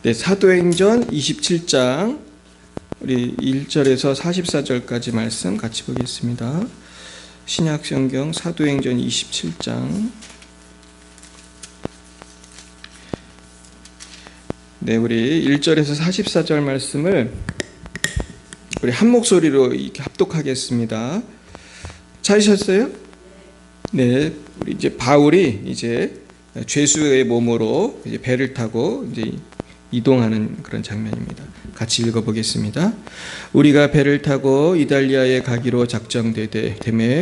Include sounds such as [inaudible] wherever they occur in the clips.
네, 사도행전 27장 우리 1절에서 44절까지 말씀 같이 보겠습니다. 신약 성경 사도행전 27장 네, 우리 1절에서 44절 말씀을 우리 한 목소리로 합독하겠습니다. 찾으셨어요? 네, 우리 이제 바울이 이제 죄수의 몸으로 이제 배를 타고 이제 이동하는 그런 장면입니다. 같이 읽어보겠습니다. 우리가 배를 타고 이달리아에 가기로 작정되되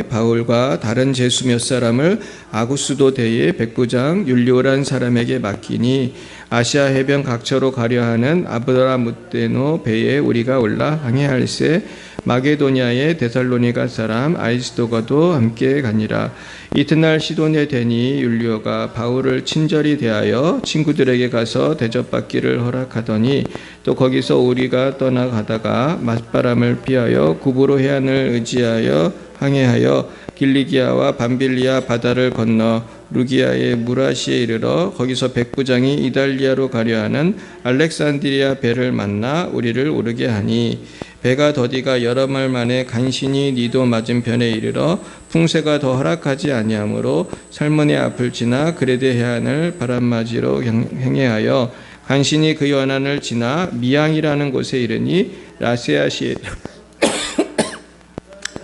바울과 다른 제수 몇 사람을 아구스도 대의 백부장 율리오란 사람에게 맡기니 아시아 해변 각처로 가려 하는 아브라무테노 배에 우리가 올라 항해할세 마게도니아의 데살로니가 사람 아이스도가도 함께 가니라. 이튿날 시돈에 되니 율리오가 바울을 친절히 대하여 친구들에게 가서 대접받기를 허락하더니 또 거기서 우리가 떠나가다가 맞바람을 피하여 구부로 해안을 의지하여 항해하여 길리기아와 밤빌리아 바다를 건너 루기아의 무라시에 이르러 거기서 백부장이 이달리아로 가려 하는 알렉산드리아 배를 만나 우리를 오르게 하니 배가 더디가 여러 말 만에 간신히 니도 맞은편에 이르러 풍세가 더 허락하지 아니하므로 살몬의 앞을 지나 그레데 해안을 바람맞이로 행해하여 간신히 그 연안을 지나 미양이라는 곳에 이르니 라세아시에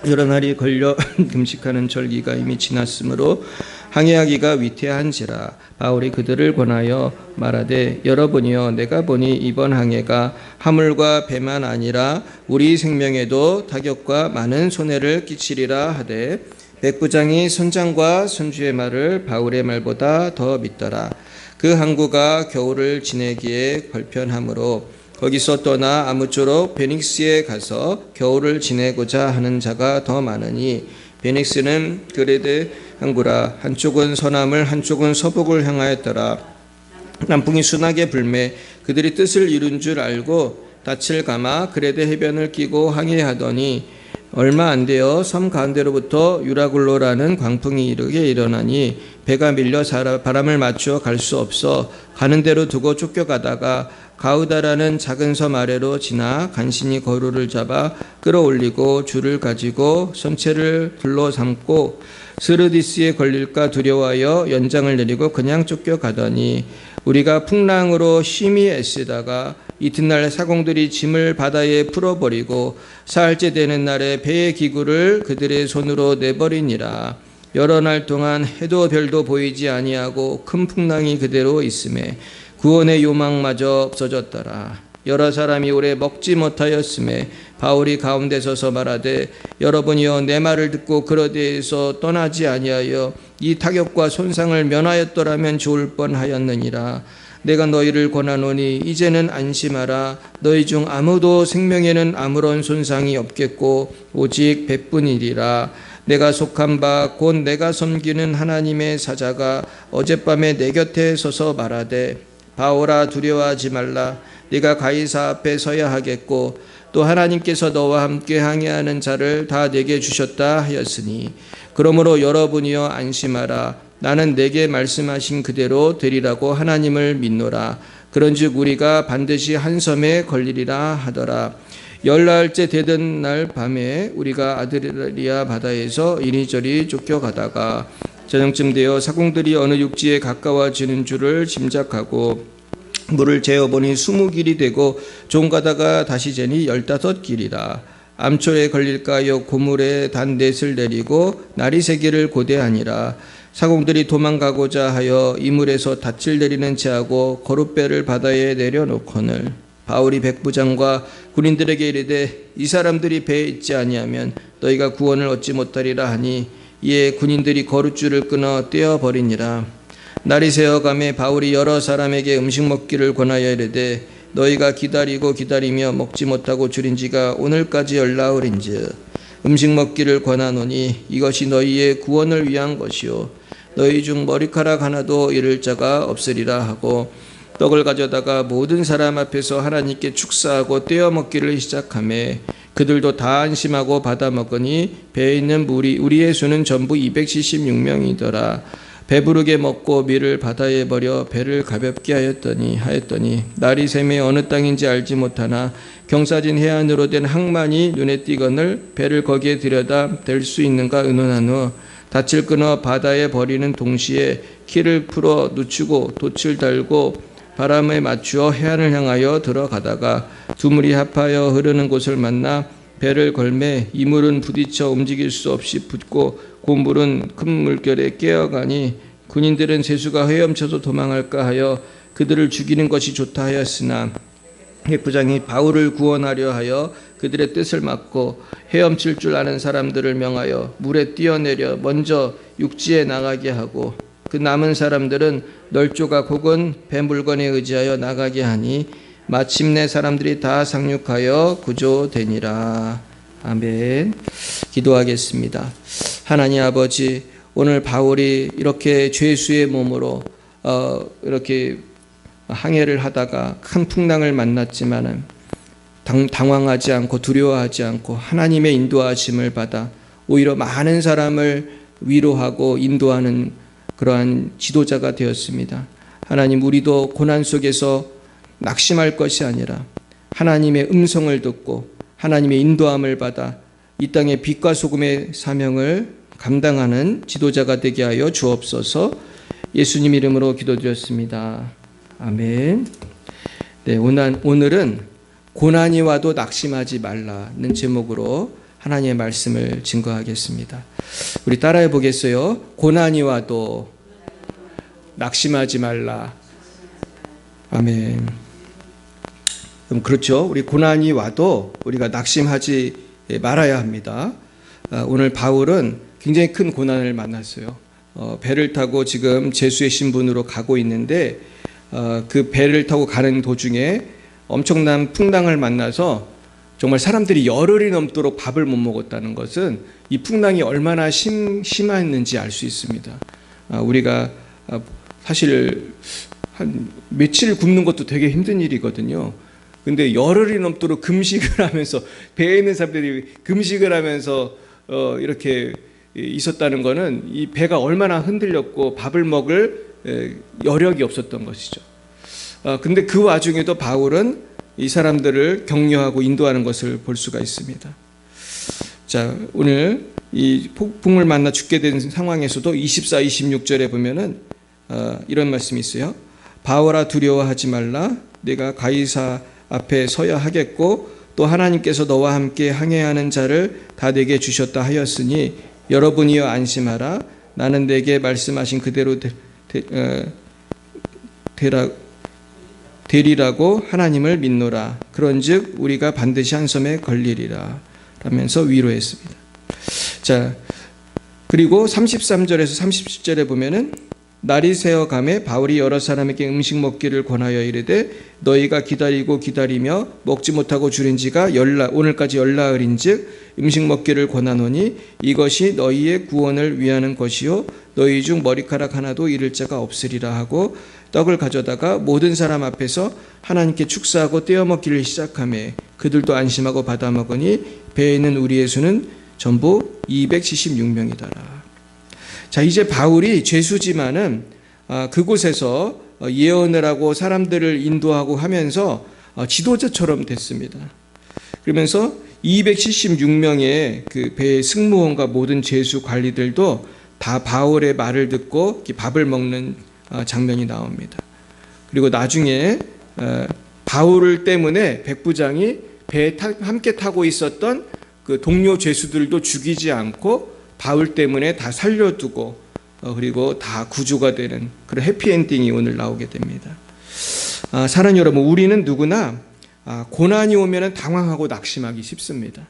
여러 날이 걸려 [laughs] 금식하는 절기가 이미 지났으므로 항해하기가 위태한지라 바울이 그들을 권하여 말하되 여러분이여 내가 보니 이번 항해가 하물과 배만 아니라 우리 생명에도 타격과 많은 손해를 끼치리라 하되 백부장이 선장과 선주의 말을 바울의 말보다 더 믿더라. 그 항구가 겨울을 지내기에 걸편하므로 거기서 떠나 아무쪼록 베닉스에 가서 겨울을 지내고자 하는 자가 더 많으니 베닉스는 그레데 항구라 한쪽은 서남을 한쪽은 서북을 향하였더라. 남풍이 순하게 불매 그들이 뜻을 이룬 줄 알고 닻을 감아 그레데 해변을 끼고 항해하더니 얼마 안 되어 섬 가운데로부터 유라굴로라는 광풍이 이르게 일어나니 배가 밀려 바람을 맞추어 갈 수 없어 가는 대로 두고 쫓겨가다가 가우다라는 작은 섬 아래로 지나 간신히 거루를 잡아 끌어올리고 줄을 가지고 선체를 둘러삼고 스르디스에 걸릴까 두려워하여 연장을 내리고 그냥 쫓겨가더니 우리가 풍랑으로 심히 애쓰다가 이튿날 사공들이 짐을 바다에 풀어버리고 사흘째 되는 날에 배의 기구를 그들의 손으로 내버리니라. 여러 날 동안 해도 별도 보이지 아니하고 큰 풍랑이 그대로 있음에 구원의 요망마저 없어졌더라. 여러 사람이 오래 먹지 못하였음에 바울이 가운데 서서 말하되 여러분이여 내 말을 듣고 그러대에서 떠나지 아니하여 이 타격과 손상을 면하였더라면 좋을 뻔하였느니라. 내가 너희를 권하노니 이제는 안심하라. 너희 중 아무도 생명에는 아무런 손상이 없겠고 오직 백분이리라. 내가 속한 바 곧 내가 섬기는 하나님의 사자가 어젯밤에 내 곁에 서서 말하되 바오라 두려워하지 말라. 네가 가이사 앞에 서야 하겠고 또 하나님께서 너와 함께 항해하는 자를 다 내게 주셨다 하였으니 그러므로 여러분이여 안심하라. 나는 내게 말씀하신 그대로 되리라고 하나님을 믿노라. 그런즉 우리가 반드시 한 섬에 걸리리라 하더라. 열날째 되던 날 밤에 우리가 아드리아 바다에서 이리저리 쫓겨가다가 저녁쯤 되어 사공들이 어느 육지에 가까워지는 줄을 짐작하고 물을 재어보니 스무 길이 되고 종가다가 다시 재니 열다섯 길이라. 암초에 걸릴까요 고물에 단 넷을 내리고 날이 세 개를 고대하니라. 사공들이 도망가고자 하여 이물에서 닻을 내리는 채하고 거룻배를 바다에 내려놓거늘 바울이 백부장과 군인들에게 이르되 이 사람들이 배에 있지 아니하면 너희가 구원을 얻지 못하리라 하니 이에 군인들이 거룻줄을 끊어 떼어 버리니라. 날이 새어감에 바울이 여러 사람에게 음식 먹기를 권하여 이르되 너희가 기다리고 기다리며 먹지 못하고 줄인 지가 오늘까지 열나흘인즉 음식 먹기를 권하노니 이것이 너희의 구원을 위한 것이요 너희 중 머리카락 하나도 잃을 자가 없으리라 하고 떡을 가져다가 모든 사람 앞에서 하나님께 축사하고 떼어 먹기를 시작하며 그들도 다 안심하고 받아 먹으니 배에 있는 우리 우리의 수는 전부 276명이더라. 배부르게 먹고 밀을 바다에 버려 배를 가볍게 하였더니 하였더니 날이 샘에 어느 땅인지 알지 못하나 경사진 해안으로 된 항만이 눈에 띄거늘 배를 거기에 들여다 댈 수 있는가 의논한 후 닻을 끊어 바다에 버리는 동시에 키를 풀어 늦추고 돛을 달고 바람에 맞추어 해안을 향하여 들어가다가 두 물이 합하여 흐르는 곳을 만나 배를 걸매 이물은 부딪혀 움직일 수 없이 붙고 고물은 큰 물결에 깨어가니 군인들은 세수가 헤엄쳐서 도망할까 하여 그들을 죽이는 것이 좋다 하였으나 백부장이 바울을 구원하려 하여 그들의 뜻을 막고 헤엄칠 줄 아는 사람들을 명하여 물에 뛰어내려 먼저 육지에 나가게 하고 그 남은 사람들은 널조각 혹은 배 물건에 의지하여 나가게 하니 마침내 사람들이 다 상륙하여 구조되니라. 아멘. 기도하겠습니다. 하나님 아버지, 오늘 바울이 이렇게 죄수의 몸으로 어, 이렇게 항해를 하다가 큰 풍랑을 만났지만은 당, 당황하지 않고 두려워하지 않고 하나님의 인도하심을 받아 오히려 많은 사람을 위로하고 인도하는 그러한 지도자가 되었습니다. 하나님 우리도 고난 속에서 낙심할 것이 아니라 하나님의 음성을 듣고 하나님의 인도함을 받아 이 땅의 빛과 소금의 사명을 감당하는 지도자가 되게 하여 주옵소서. 예수님 이름으로 기도드렸습니다. 아멘. 네, 오늘, 오늘은 고난이 와도 낙심하지 말라는 제목으로 하나님의 말씀을 증거하겠습니다. 우리 따라해 보겠어요. 고난이 와도 낙심하지 말라. 아멘. 그럼 그렇죠. 우리 고난이 와도 우리가 낙심하지 말아야 합니다. 아, 오늘 바울은 굉장히 큰 고난을 만났어요. 어, 배를 타고 지금 제수의 신분으로 가고 있는데 어, 그 배를 타고 가는 도중에 엄청난 풍랑을 만나서 정말 사람들이 열흘이 넘도록 밥을 못 먹었다는 것은 이 풍랑이 얼마나 심, 심했는지 알 수 있습니다. 아, 우리가 아, 사실 한 며칠 굶는 것도 되게 힘든 일이거든요. 근데 열흘이 넘도록 금식을 [laughs] 하면서 배에 있는 사람들이 금식을 하면서 어, 이렇게 있었다는 것은 이 배가 얼마나 흔들렸고 밥을 먹을 에, 여력이 없었던 것이죠. 어, 근데 그 와중에도 바울은 이 사람들을 격려하고 인도하는 것을 볼 수가 있습니다. 자, 오늘 이 폭풍을 만나 죽게 된 상황에서도 24, 26절에 보면은 어, 이런 말씀이 있어요. 바울아 두려워하지 말라. 내가 가이사 앞에 서야 하겠고 또 하나님께서 너와 함께 항해하는 자를 다 내게 주셨다 하였으니 여러분이여 안심하라. 나는 내게 말씀하신 그대로 되, 되, 어, 되라, 되리라고 하나님을 믿노라. 그런즉 우리가 반드시 한 섬에 걸리리라. 라면서 위로했습니다. 자, 그리고 33절에서 30절에 보면은 날이 새어 감에 바울이 여러 사람에게 음식 먹기를 권하여 이르되 너희가 기다리고 기다리며 먹지 못하고 줄인 지가 열라 오늘까지 열나흘인즉 음식 먹기를 권하노니 이것이 너희의 구원을 위하는 것이요 너희 중 머리카락 하나도 잃을 자가 없으리라 하고 떡을 가져다가 모든 사람 앞에서 하나님께 축사하고 떼어 먹기를 시작하매 그들도 안심하고 받아 먹으니 배에 있는 우리의 수는 전부 276명이더라. 자, 이제 바울이 죄수지만은 아, 그곳에서 어, 예언을 하고 사람들을 인도하고 하면서 어, 지도자처럼 됐습니다. 그러면서 276명의 그 배의 승무원과 모든 죄수 관리들도 다 바울의 말을 듣고 밥을 먹는 어, 장면이 나옵니다. 그리고 나중에 바울 때문에 백부장이 배에 함께 타고 있었던 그 동료 죄수들도 죽이지 않고 바울 때문에 다 살려두고 어, 그리고 다 구조가 되는 그런 해피엔딩이 오늘 나오게 됩니다. 아, 사랑 여러분, 우리는 누구나 아, 고난이 오면 당황하고 낙심하기 쉽습니다.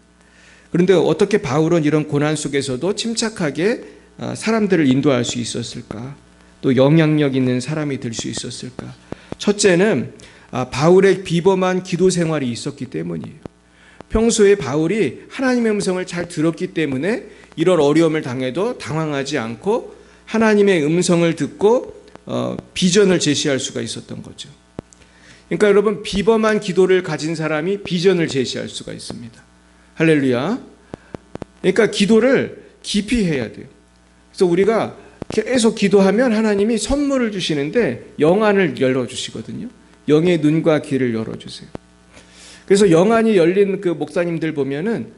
그런데 어떻게 바울은 이런 고난 속에서도 침착하게 아, 사람들을 인도할 수 있었을까? 또 영향력 있는 사람이 될 수 있었을까? 첫째는 아, 바울의 비범한 기도 생활이 있었기 때문이에요. 평소에 바울이 하나님의 음성을 잘 들었기 때문에 이런 어려움을 당해도 당황하지 않고 하나님의 음성을 듣고 어, 비전을 제시할 수가 있었던 거죠. 그러니까 여러분 비범한 기도를 가진 사람이 비전을 제시할 수가 있습니다. 할렐루야. 그러니까 기도를 깊이 해야 돼요. 그래서 우리가 계속 기도하면 하나님이 선물을 주시는데 영안을 열어 주시거든요. 영의 눈과 귀를 열어 주세요. 그래서 영안이 열린 그 목사님들 보면은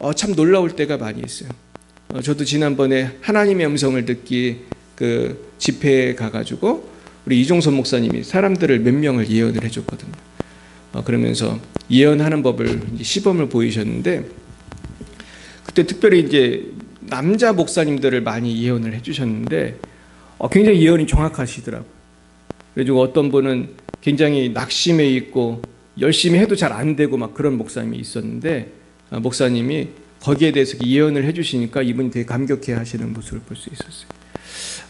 어, 참 놀라울 때가 많이 있어요. 어, 저도 지난번에 하나님의 음성을 듣기 그 집회에 가가지고 우리 이종선 목사님이 사람들을 몇 명을 예언을 해줬거든요. 어, 그러면서 예언하는 법을 시범을 보이셨는데 그때 특별히 이제 남자 목사님들을 많이 예언을 해주셨는데 어, 굉장히 예언이 정확하시더라고요. 그래가지고 어떤 분은 굉장히 낙심해 있고 열심히 해도 잘 안 되고 막 그런 목사님이 있었는데 어, 목사님이 거기에 대해서 예언을 해주시니까 이분이 되게 감격해 하시는 모습을 볼 수 있었어요.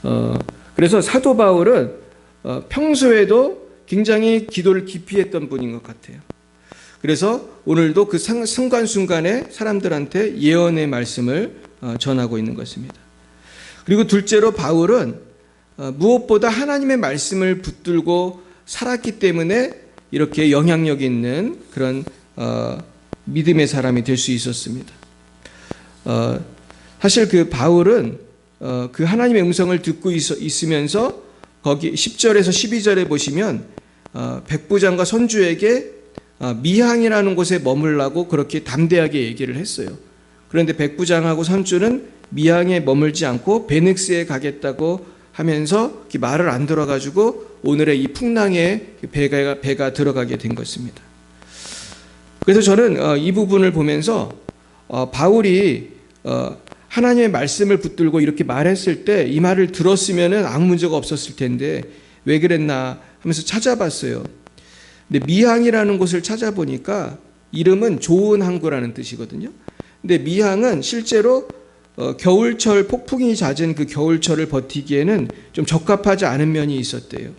어, 그래서 사도 바울은 어, 평소에도 굉장히 기도를 깊이 했던 분인 것 같아요. 그래서 오늘도 그 상- 순간순간에 사람들한테 예언의 말씀을 어, 전하고 있는 것입니다. 그리고 둘째로 바울은 어, 무엇보다 하나님의 말씀을 붙들고 살았기 때문에 이렇게 영향력 있는 그런 어, 믿음의 사람이 될 수 있었습니다. 어, 사실 그 바울은 어, 그 하나님의 음성을 듣고 있, 있으면서 거기 10절에서 12절에 보시면 어, 백부장과 선주에게 어, 미항이라는 곳에 머물라고 그렇게 담대하게 얘기를 했어요. 그런데 백부장하고 선주는 미항에 머물지 않고 베넥스에 가겠다고 하면서 말을 안 들어가지고 오늘의 이 풍랑에 배가, 배가 들어가게 된 것입니다. 그래서 저는 어, 이 부분을 보면서 어, 바울이 어, 하나님의 말씀을 붙들고 이렇게 말했을 때 이 말을 들었으면은 아무 문제가 없었을 텐데 왜 그랬나 하면서 찾아봤어요. 근데 미항이라는 곳을 찾아보니까 이름은 좋은 항구라는 뜻이거든요. 근데 미항은 실제로 어, 겨울철 폭풍이 잦은 그 겨울철을 버티기에는 좀 적합하지 않은 면이 있었대요.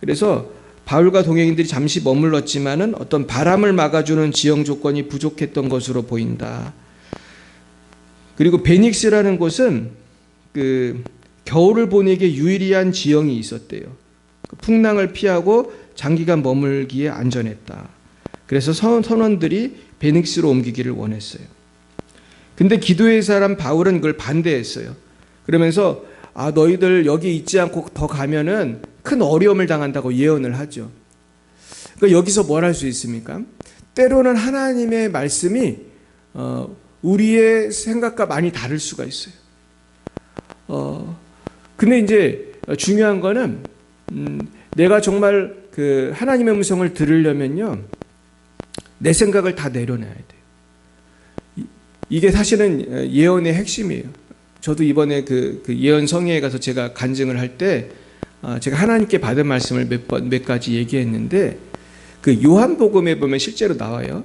그래서 바울과 동행인들이 잠시 머물렀지만은 어떤 바람을 막아주는 지형 조건이 부족했던 것으로 보인다. 그리고 베닉스라는 곳은 그 겨울을 보내기에 유일한 지형이 있었대요. 그 풍랑을 피하고 장기간 머물기에 안전했다. 그래서 선- 선원들이 베닉스로 옮기기를 원했어요. 근데 기도의 사람 바울은 그걸 반대했어요. 그러면서 아 너희들 여기 있지 않고 더 가면은 큰 어려움을 당한다고 예언을 하죠. 그러니까 여기서 뭘 할 수 있습니까? 때로는 하나님의 말씀이 어, 우리의 생각과 많이 다를 수가 있어요. 어, 근데 이제 중요한 거는 음, 내가 정말 그 하나님의 음성을 들으려면요 내 생각을 다 내려놔야 돼요. 이- 이게 사실은 예언의 핵심이에요. 저도 이번에 그, 그 예언 성회에 가서 제가 간증을 할때 아, 제가 하나님께 받은 말씀을 몇 번 몇 가지 얘기했는데 그 요한복음에 보면 실제로 나와요.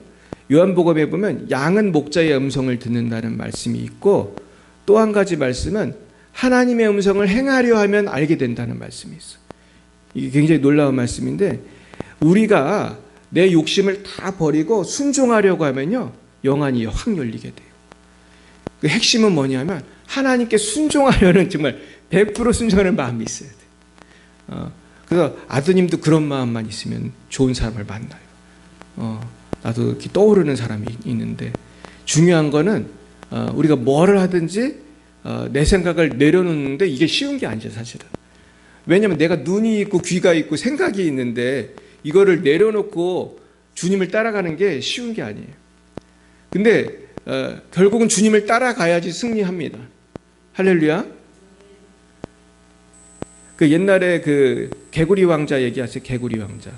요한복음에 보면 양은 목자의 음성을 듣는다는 말씀이 있고 또 한 가지 말씀은 하나님의 음성을 행하려 하면 알게 된다는 말씀이 있어. 이게 굉장히 놀라운 말씀인데 우리가 내 욕심을 다 버리고 순종하려고 하면요 영안이 확 열리게 돼요. 그 핵심은 뭐냐면 하나님께 순종하려는 정말 100% 순종하는 마음이 있어야 돼. 어, 그래서 아드님도 그런 마음만 있으면 좋은 사람을 만나요. 어, 나도 이렇게 떠오르는 사람이 있는데 중요한 거는 어, 우리가 뭐를 하든지 어, 내 생각을 내려놓는데 이게 쉬운 게 아니죠 사실은. 왜냐하면 내가 눈이 있고 귀가 있고 생각이 있는데 이거를 내려놓고 주님을 따라가는 게 쉬운 게 아니에요. 근데 어, 결국은 주님을 따라가야지 승리합니다. 할렐루야. 그 옛날에 그 개구리 왕자 얘기하세요. 개구리 왕자.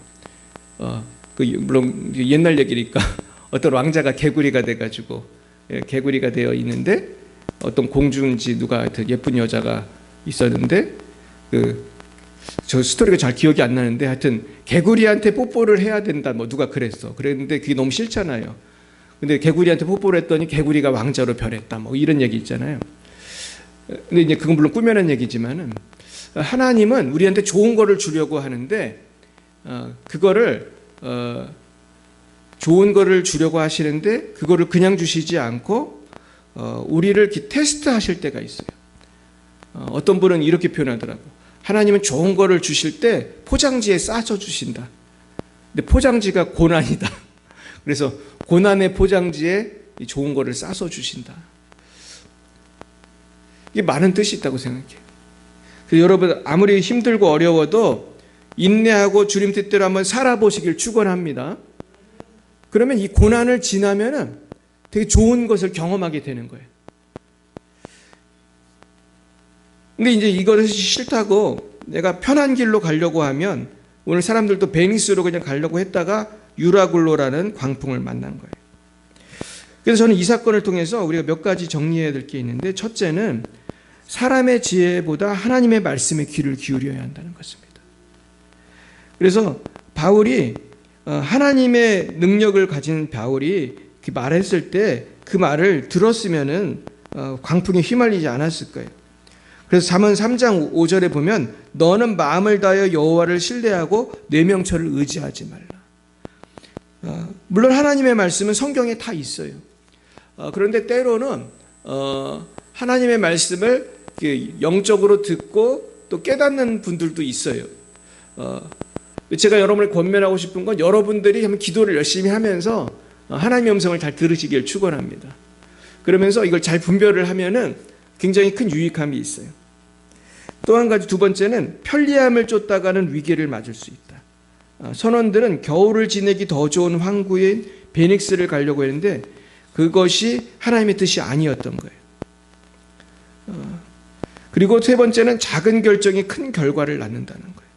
어, 그 물론 옛날 얘기니까 [laughs] 어떤 왕자가 개구리가 돼가지고 예, 개구리가 되어 있는데 어떤 공주인지 누가 예쁜 여자가 있었는데 그 저 스토리가 잘 기억이 안 나는데 하여튼 개구리한테 뽀뽀를 해야 된다 뭐 누가 그랬어 그랬는데 그게 너무 싫잖아요 근데 개구리한테 뽀뽀를 했더니 개구리가 왕자로 변했다 뭐 이런 얘기 있잖아요 근데 이제 그건 물론 꾸며낸 얘기지만은 하나님은 우리한테 좋은 거를 주려고 하는데 어, 그거를 어, 좋은 거를 주려고 하시는데 그거를 그냥 주시지 않고 어, 우리를 테스트하실 때가 있어요. 어, 어떤 분은 이렇게 표현하더라고. 하나님은 좋은 거를 주실 때 포장지에 싸져 주신다. 근데 포장지가 고난이다. 그래서 고난의 포장지에 이 좋은 거를 싸서 주신다. 이게 많은 뜻이 있다고 생각해요. 그래서 여러분 아무리 힘들고 어려워도 인내하고 주님 뜻대로 한번 살아보시길 축원합니다. 그러면 이 고난을 지나면은 되게 좋은 것을 경험하게 되는 거예요. 근데 이제 이것이 싫다고 내가 편한 길로 가려고 하면 오늘 사람들도 베니스로 그냥 가려고 했다가 유라굴로라는 광풍을 만난 거예요. 그래서 저는 이 사건을 통해서 우리가 몇 가지 정리해야 될 게 있는데 첫째는 사람의 지혜보다 하나님의 말씀에 귀를 기울여야 한다는 것입니다. 그래서 바울이 어, 하나님의 능력을 가진 바울이 말했을 때 그 말을 들었으면은 어, 광풍에 휘말리지 않았을 거예요. 그래서 잠언 3장 5절에 보면 너는 마음을 다하여 여호와를 신뢰하고 내 명철을 의지하지 말라. 어, 물론 하나님의 말씀은 성경에 다 있어요. 그런데 때로는 하나님의 말씀을 영적으로 듣고 또 깨닫는 분들도 있어요. 제가 여러분을 권면하고 싶은 건 여러분들이 한번 기도를 열심히 하면서 하나님의 음성을 잘 들으시길 축원합니다. 그러면서 이걸 잘 분별을 하면은 굉장히 큰 유익함이 있어요. 또 한 가지 두 번째는 편리함을 쫓다가는 위기를 맞을 수 있다. 아, 선원들은 겨울을 지내기 더 좋은 항구인 베닉스를 가려고 했는데 그것이 하나님의 뜻이 아니었던 거예요. 아, 그리고 세 번째는 작은 결정이 큰 결과를 낳는다는 거예요.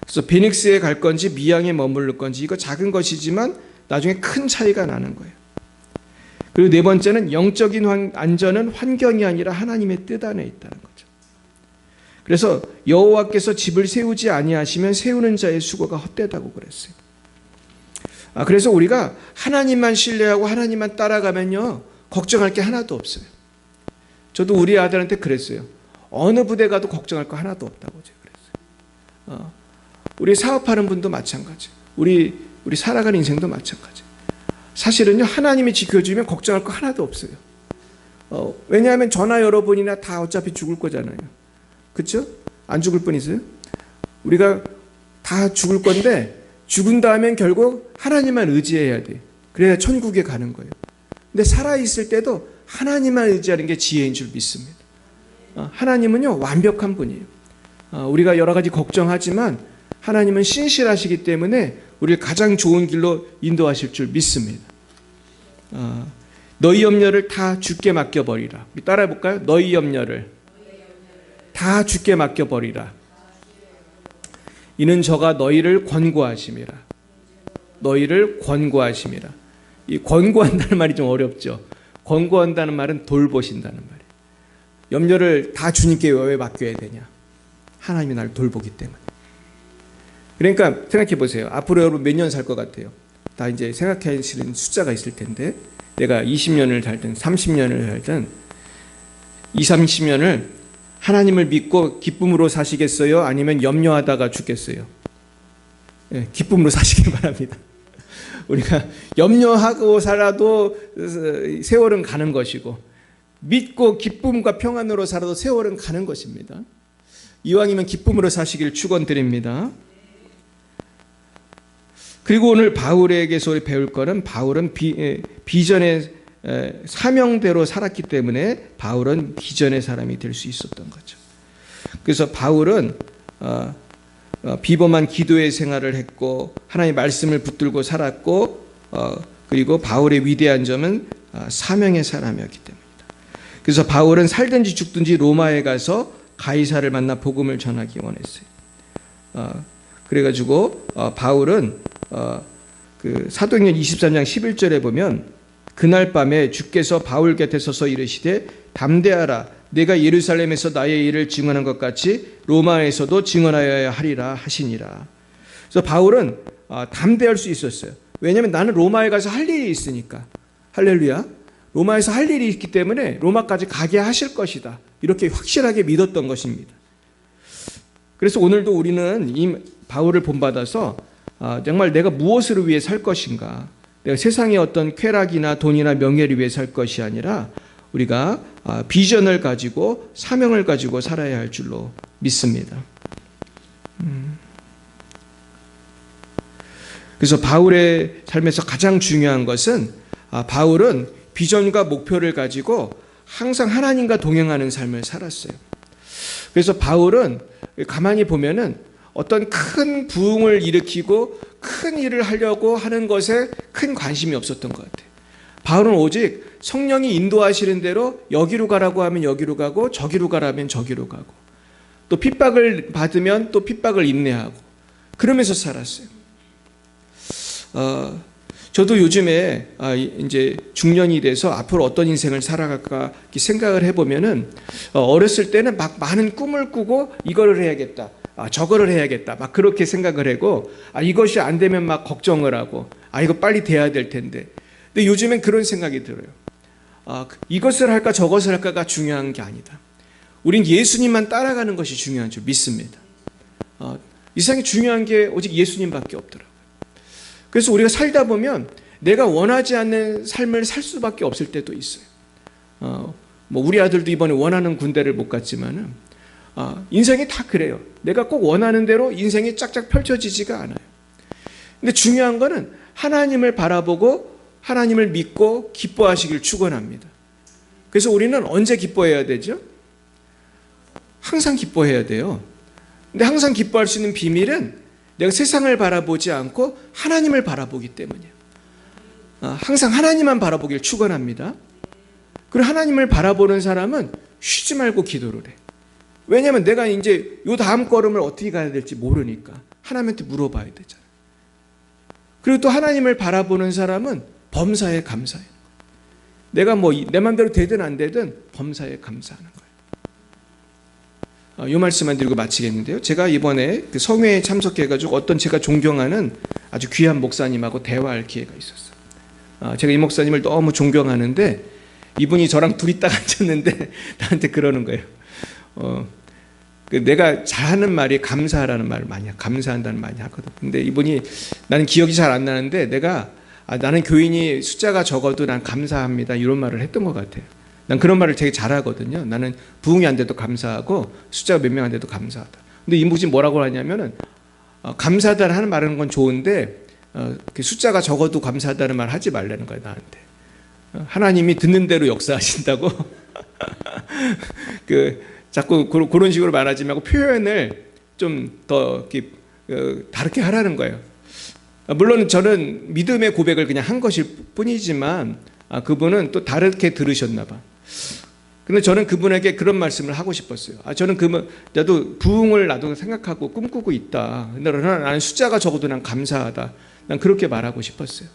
그래서 베닉스에 갈 건지 미양에 머무를 건지 이거 작은 것이지만 나중에 큰 차이가 나는 거예요. 그리고 네 번째는 영적인 안전은 환경이 아니라 하나님의 뜻 안에 있다는 거죠. 그래서 여호와께서 집을 세우지 아니하시면 세우는 자의 수고가 헛되다고 그랬어요. 아, 그래서 우리가 하나님만 신뢰하고 하나님만 따라가면요 걱정할 게 하나도 없어요. 저도 우리 아들한테 그랬어요. 어느 부대 가도 걱정할 거 하나도 없다고 제가 그랬어요. 어, 우리 사업하는 분도 마찬가지. 우리 우리 살아가는 인생도 마찬가지. 사실은요 하나님이 지켜주면 걱정할 거 하나도 없어요. 어, 왜냐하면 전화 여러분이나 다 어차피 죽을 거잖아요. 그렇죠? 안 죽을 뻔 있어요? 우리가 다 죽을 건데 죽은 다음엔 결국 하나님만 의지해야 돼. 그래야 천국에 가는 거예요. 근데 살아 있을 때도 하나님만 의지하는 게 지혜인 줄 믿습니다. 어, 하나님은요 완벽한 분이에요. 어, 우리가 여러 가지 걱정하지만 하나님은 신실하시기 때문에 우리를 가장 좋은 길로 인도하실 줄 믿습니다. 어, 너희 염려를 다 주께 맡겨버리라. 따라 해 볼까요? 너희 염려를 다 주께 맡겨버리라. 이는 저가 너희를 권고하심이라. 너희를 권고하심이라. 이 권고한다는 말이 좀 어렵죠. 권고한다는 말은 돌보신다는 말이에요. 염려를 다 주님께 왜 맡겨야 되냐? 하나님이 날 돌보기 때문에. 그러니까 생각해 보세요. 앞으로 여러분 몇 년 살 것 같아요? 다 이제 생각하시는 숫자가 있을 텐데 내가 20년을 살든 30년을 살든 2, 30년을 하나님을 믿고 기쁨으로 사시겠어요? 아니면 염려하다가 죽겠어요? 네, 기쁨으로 [laughs] 사시길 바랍니다. 우리가 염려하고 살아도 세월은 가는 것이고 믿고 기쁨과 평안으로 살아도 세월은 가는 것입니다. 이왕이면 기쁨으로 사시길 축원드립니다. 그리고 오늘 바울에게서 배울 거는 바울은 비, 비전의 사명대로 살았기 때문에 바울은 비전의 사람이 될 수 있었던 거죠. 그래서 바울은 어, 어, 비범한 기도의 생활을 했고 하나님의 말씀을 붙들고 살았고 어, 그리고 바울의 위대한 점은 사명의 사람이었기 때문이다. 그래서 바울은 살든지 죽든지 로마에 가서 가이사를 만나 복음을 전하기 원했어요. 그래가지고 바울은 어, 그 사도행전 23장 11절에 보면 그날 밤에 주께서 바울 곁에 서서 이르시되 담대하라 내가 예루살렘에서 나의 일을 증언한 것 같이 로마에서도 증언하여야 하리라 하시니라. 그래서 바울은 어, 담대할 수 있었어요. 왜냐하면 나는 로마에 가서 할 일이 있으니까. 할렐루야. 로마에서 할 일이 있기 때문에 로마까지 가게 하실 것이다. 이렇게 확실하게 믿었던 것입니다. 그래서 오늘도 우리는 이 바울을 본받아서 아, 정말 내가 무엇을 위해 살 것인가? 내가 세상의 어떤 쾌락이나 돈이나 명예를 위해 살 것이 아니라 우리가 아, 비전을 가지고 사명을 가지고 살아야 할 줄로 믿습니다. 음. 그래서 바울의 삶에서 가장 중요한 것은 아, 바울은 비전과 목표를 가지고 항상 하나님과 동행하는 삶을 살았어요. 그래서 바울은 가만히 보면은 어떤 큰 부흥을 일으키고 큰 일을 하려고 하는 것에 큰 관심이 없었던 것 같아요. 바울은 오직 성령이 인도하시는 대로 여기로 가라고 하면 여기로 가고 저기로 가라면 저기로 가고 또 핍박을 받으면 또 핍박을 인내하고 그러면서 살았어요. 어, 저도 요즘에 아, 이제 중년이 돼서 앞으로 어떤 인생을 살아갈까 생각을 해보면은 어, 어렸을 때는 막 많은 꿈을 꾸고 이거를 해야겠다. 아, 저거를 해야겠다. 막 그렇게 생각을 하고, 아, 이것이 안 되면 막 걱정을 하고, 아, 이거 빨리 돼야 될 텐데. 근데 요즘엔 그런 생각이 들어요. 아, 이것을 할까 저것을 할까가 중요한 게 아니다. 우린 예수님만 따라가는 것이 중요한 줄 믿습니다. 어, 이 세상에 중요한 게 오직 예수님밖에 없더라고요. 그래서 우리가 살다 보면 내가 원하지 않는 삶을 살 수밖에 없을 때도 있어요. 어, 뭐 우리 아들도 이번에 원하는 군대를 못 갔지만은 어, 인생이 다 그래요. 내가 꼭 원하는 대로 인생이 짝짝 펼쳐지지가 않아요. 근데 중요한 거는 하나님을 바라보고 하나님을 믿고 기뻐하시길 축원합니다. 그래서 우리는 언제 기뻐해야 되죠? 항상 기뻐해야 돼요. 근데 항상 기뻐할 수 있는 비밀은 내가 세상을 바라보지 않고 하나님을 바라보기 때문이에요. 아, 항상 하나님만 바라보길 축원합니다. 그리고 하나님을 바라보는 사람은 쉬지 말고 기도를 해. 왜냐하면 내가 이제 요 다음 걸음을 어떻게 가야 될지 모르니까 하나님한테 물어봐야 되잖아. 그리고 또 하나님을 바라보는 사람은 범사에 감사해. 내가 뭐 내 마음대로 되든 안 되든 범사에 감사하는 거예요. 어, 이 말씀만 드리고 마치겠는데요. 제가 이번에 그 성회에 참석해가지고 어떤 제가 존경하는 아주 귀한 목사님하고 대화할 기회가 있었어요. 어, 제가 이 목사님을 너무 존경하는데 이분이 저랑 둘이 딱 앉았는데 [laughs] 나한테 그러는 거예요. 어, 그 내가 잘하는 말이 감사하라는 말을 많이 감사한다는 많이 하거든. 근데 이분이 나는 기억이 잘 안 나는데 내가 아, 나는 교인이 숫자가 적어도 난 감사합니다 이런 말을 했던 것 같아요. 난 그런 말을 되게 잘하거든요. 나는 부흥이 안 돼도 감사하고 숫자가 몇 명 안 돼도 감사하다. 근데 이무진 뭐라고 하냐면은 어, 감사하다 하는 말하는 건 좋은데 어, 그 숫자가 적어도 감사하다는 말 하지 말라는 거야 나한테. 어, 하나님이 듣는 대로 역사하신다고. [laughs] 그 자꾸 그런 식으로 말하지 말고 표현을 좀더 어, 다르게 하라는 거예요. 아, 물론 저는 믿음의 고백을 그냥 한 것일 뿐이지만 아, 그분은 또 다르게 들으셨나 봐. 근데 저는 그분에게 그런 말씀을 하고 싶었어요. 아, 저는 그, 나도 부흥을 나도 생각하고 꿈꾸고 있다. 근데 나는 숫자가 적어도 난 감사하다. 난 그렇게 말하고 싶었어요.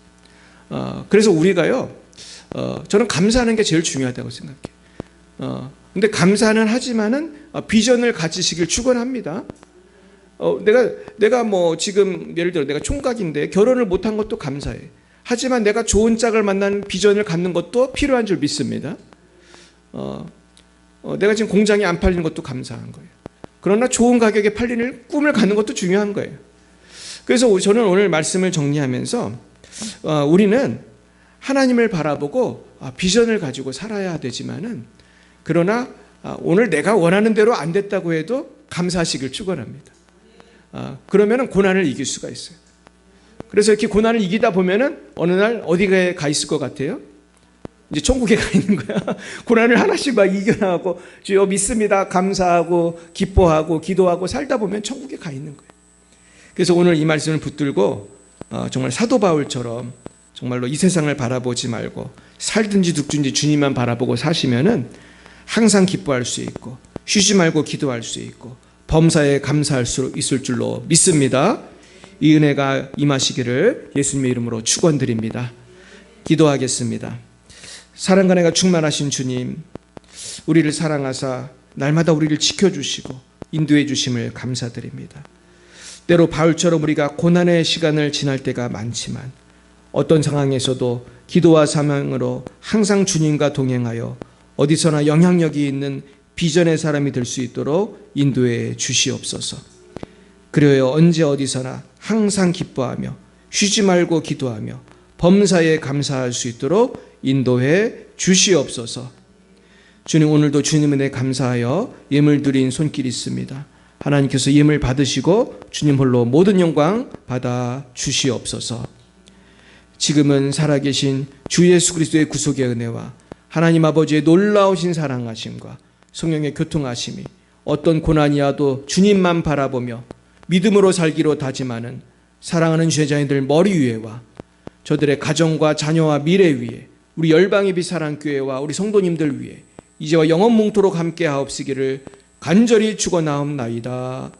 어, 그래서 우리가요, 어, 저는 감사하는 게 제일 중요하다고 생각해요. 어, 근데 감사는 하지만은 어, 비전을 가지시길 축원합니다. 어, 내가 내가 뭐 지금 예를 들어 내가 총각인데 결혼을 못한 것도 감사해. 하지만 내가 좋은 짝을 만나는 비전을 갖는 것도 필요한 줄 믿습니다. 어, 어, 내가 지금 공장이 안 팔리는 것도 감사한 거예요. 그러나 좋은 가격에 팔리는 꿈을 갖는 것도 중요한 거예요. 그래서 저는 오늘 말씀을 정리하면서 어, 우리는 하나님을 바라보고 아, 비전을 가지고 살아야 되지만은 그러나 아, 오늘 내가 원하는 대로 안 됐다고 해도 감사하시길 축원합니다. 아, 그러면은 고난을 이길 수가 있어요. 그래서 이렇게 고난을 이기다 보면은 어느 날 어디에 가 있을 것 같아요? 이제 천국에 가 있는 거야. [laughs] 고난을 하나씩 막 이겨나가고 주여 믿습니다. 감사하고 기뻐하고 기도하고 살다 보면 천국에 가 있는 거예요. 그래서 오늘 이 말씀을 붙들고 어, 정말 사도 바울처럼 정말로 이 세상을 바라보지 말고 살든지 죽든지 주님만 바라보고 사시면은 항상 기뻐할 수 있고 쉬지 말고 기도할 수 있고 범사에 감사할 수 있을 줄로 믿습니다. 이 은혜가 임하시기를 예수님의 이름으로 축원드립니다. 기도하겠습니다. 사랑과 내가 충만하신 주님, 우리를 사랑하사 날마다 우리를 지켜주시고 인도해 주심을 감사드립니다. 때로 바울처럼 우리가 고난의 시간을 지날 때가 많지만 어떤 상황에서도 기도와 사명으로 항상 주님과 동행하여 어디서나 영향력이 있는 비전의 사람이 될 수 있도록 인도해 주시옵소서. 그래요 언제 어디서나 항상 기뻐하며 쉬지 말고 기도하며 범사에 감사할 수 있도록 인도해 주시옵소서. 주님 오늘도 주님 은혜 감사하여 예물 드린 손길이 있습니다. 하나님께서 예물 받으시고 주님 홀로 모든 영광 받아 주시옵소서. 지금은 살아계신 주 예수 그리스도의 구속의 은혜와 하나님 아버지의 놀라우신 사랑하심과 성령의 교통하심이 어떤 고난이 와도 주님만 바라보며 믿음으로 살기로 다짐하는 사랑하는 제자인들 머리 위에와 저들의 가정과 자녀와 미래 위에 우리 열방예비 사랑교회와 우리 성도님들 위해 이제와 영원 뭉토록 함께 하옵시기를 간절히 축원하옵나이다.